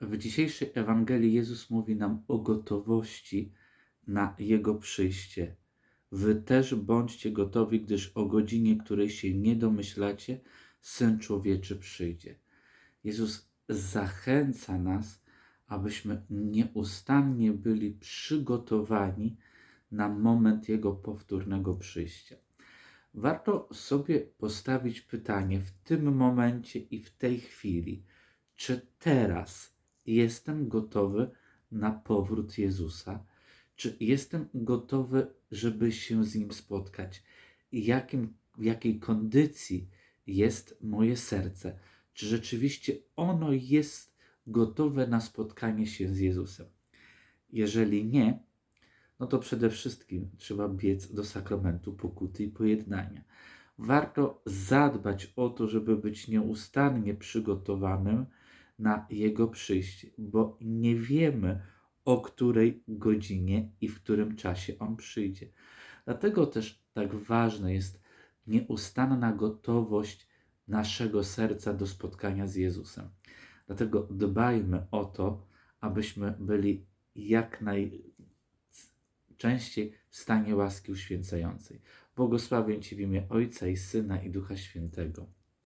W dzisiejszej Ewangelii Jezus mówi nam o gotowości na Jego przyjście. Wy też bądźcie gotowi, gdyż o godzinie, której się nie domyślacie, Syn Człowieczy przyjdzie. Jezus zachęca nas, abyśmy nieustannie byli przygotowani na moment Jego powtórnego przyjścia. Warto sobie postawić pytanie w tym momencie i w tej chwili, czy teraz jestem gotowy na powrót Jezusa? Czy jestem gotowy, żeby się z Nim spotkać? Jakim, w jakiej kondycji jest moje serce? Czy rzeczywiście ono jest gotowe na spotkanie się z Jezusem? Jeżeli nie, no to przede wszystkim trzeba biec do sakramentu pokuty i pojednania. Warto zadbać o to, żeby być nieustannie przygotowanym na Jego przyjście, bo nie wiemy, o której godzinie i w którym czasie On przyjdzie. Dlatego też tak ważna jest nieustanna gotowość naszego serca do spotkania z Jezusem. Dlatego dbajmy o to, abyśmy byli jak najczęściej w stanie łaski uświęcającej. Błogosławię Ci w imię Ojca i Syna i Ducha Świętego.